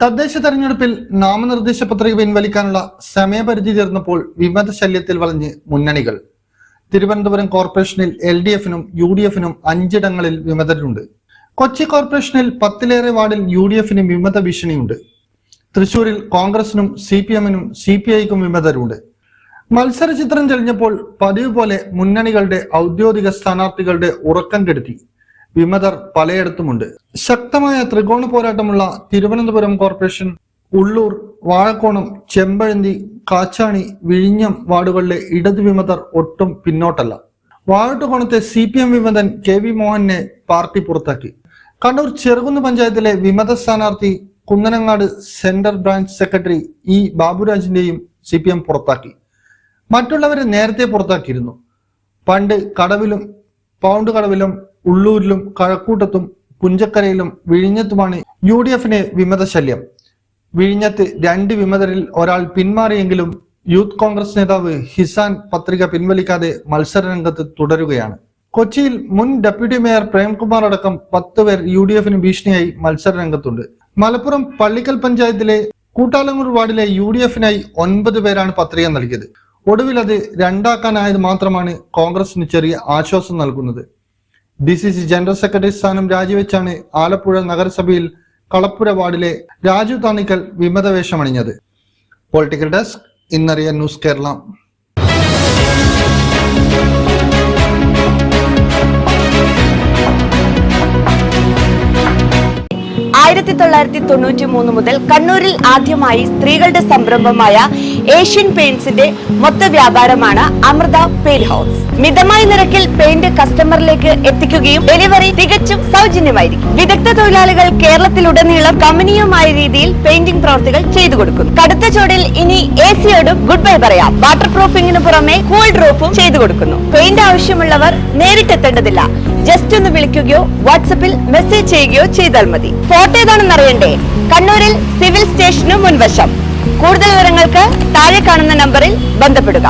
തദ്ദേശ തെരഞ്ഞെടുപ്പിൽ നാമനിർദ്ദേശ പത്രിക പിൻവലിക്കാനുള്ള സമയപരിധി തീർന്നപ്പോൾ വിമത ശല്യത്തിൽ വളഞ്ഞ് മുന്നണികൾ. തിരുവനന്തപുരം കോർപ്പറേഷനിൽ എൽ ഡി എഫിനും യു ഡി എഫിനും അഞ്ചിടങ്ങളിൽ വിമതരുണ്ട്. കൊച്ചി കോർപ്പറേഷനിൽ പത്തിലേറെ വാർഡിൽ യു ഡി എഫിന് വിമത ഭീഷണിയുണ്ട്. തൃശൂരിൽ കോൺഗ്രസിനും സി പി എമ്മിനും സി പി ഐക്കും വിമതരുണ്ട്. മത്സര ചിത്രം തെളിഞ്ഞപ്പോൾ പതിവ് പോലെ മുന്നണികളുടെ ഔദ്യോഗിക സ്ഥാനാർത്ഥികളുടെ ഉറക്കം കെടുത്തി. വിമതർ പലയിടത്തുമുണ്ട്. ശക്തമായ ത്രികോണ പോരാട്ടമുള്ള തിരുവനന്തപുരം കോർപ്പറേഷൻ ഉള്ളൂർ വാഴക്കോണം ചെമ്പഴന്തി കാച്ചാണി വിഴിഞ്ഞം വാർഡുകളിലെ ഇടത് വിമതർ ഒട്ടും പിന്നോട്ടല്ല. വാഴട്ടുകോണത്തെ സി പി എം വിമതൻ കെ വി മോഹനെ പാർട്ടി പുറത്താക്കി. കണ്ണൂർ ചെറുകുന്ന് പഞ്ചായത്തിലെ വിമത സ്ഥാനാർത്ഥി Kunnanangad central branch secretary E ബാബുരാജിന്റെയും C P M പുറത്താക്കി. മറ്റുള്ളവരെ നേരത്തെ പുറത്താക്കിയിരുന്നു. പണ്ട് കടവിലും പൗണ്ട് കടവിലും ഉള്ളൂരിലും കഴക്കൂട്ടത്തും പുഞ്ചക്കരയിലും വിഴിഞ്ഞത്തുമാണ് യു ഡി എഫിന് വിമത ശല്യം വിഴിഞ്ഞത്ത് രണ്ട് വിമതരിൽ ഒരാൾ പിന്മാറിയെങ്കിലും യൂത്ത് കോൺഗ്രസ് നേതാവ് ഹിസാൻ പത്രിക പിൻവലിക്കാതെ മത്സരരംഗത്ത് തുടരുകയാണ്. കൊച്ചിയിൽ മുൻ ഡെപ്യൂട്ടി മേയർ പ്രേംകുമാർ അടക്കം പത്ത് പേർ യു ഡി എഫിന് ഭീഷണിയായി മത്സരരംഗത്തുണ്ട്. മലപ്പുറം പള്ളിക്കൽ പഞ്ചായത്തിലെ കൂട്ടാലങ്ങൂർ വാർഡിലെ യു ഡി എഫിനായി ഒൻപത് പേരാണ് പത്രിക നൽകിയത്. ഒടുവിൽ അത് രണ്ടാക്കാനായത് മാത്രമാണ് കോൺഗ്രസിന് ചെറിയ ആശ്വാസം നൽകുന്നത്. D C C general secretary സ്ഥാനം രാജിവെച്ചാണ് ആലപ്പുഴ നഗരസഭയിൽ കളപ്പുര വാർഡിലെ രാജു താണിക്കൽ വിമത വേഷമണിഞ്ഞത് പൊളിറ്റിക്കൽ ഡെസ്ക് ഇന്നറിയ ന്യൂസ് കേരള. ആയിരത്തി തൊള്ളായിരത്തി തൊണ്ണൂറ്റി മൂന്ന് മുതൽ കണ്ണൂരിൽ ആദ്യമായി സ്ത്രീകളുടെ സംരംഭമായ ഏഷ്യൻ പെയിന്റ്സിന്റെ മൊത്ത വ്യാപാരമാണ് അമൃത പെയിന്റ് ഹൗസ്. മിതമായ നിരക്കിൽ പെയിന്റ് കസ്റ്റമറിലേക്ക് എത്തിക്കുകയും ഡെലിവറി തികച്ചും സൗജന്യമായിരിക്കും. വിദഗ്ധ തൊഴിലാളികൾ കേരളത്തിലുടനീളം കമനീയമായ രീതിയിൽ പെയിന്റിംഗ് പ്രവർത്തികൾ ചെയ്തു കൊടുക്കുന്നു. കടുത്ത ചൂടിൽ ഇനി എ സിയോടും ഗുഡ് ബൈ പറയാം. വാട്ടർ പ്രൂഫിംഗിന് പുറമെ കൂൾ ഡ്രോപ്പും ചെയ്തു കൊടുക്കുന്നു. പെയിന്റ് ആവശ്യമുള്ളവർ നേരിട്ടെത്തേണ്ടതില്ല. ജസ്റ്റ് ഒന്ന് വിളിക്കുകയോ വാട്സപ്പിൽ മെസ്സേജ് ചെയ്യുകയോ ചെയ്താൽ മതി. ഫോട്ടോ ഏതാണെന്ന് അറിയണ്ടേ? കണ്ണൂരിൽ സിവിൽ സ്റ്റേഷനു മുൻവശം. കൂടുതൽ വിവരങ്ങൾക്ക് താഴെ കാണുന്ന നമ്പറിൽ ബന്ധപ്പെടുക.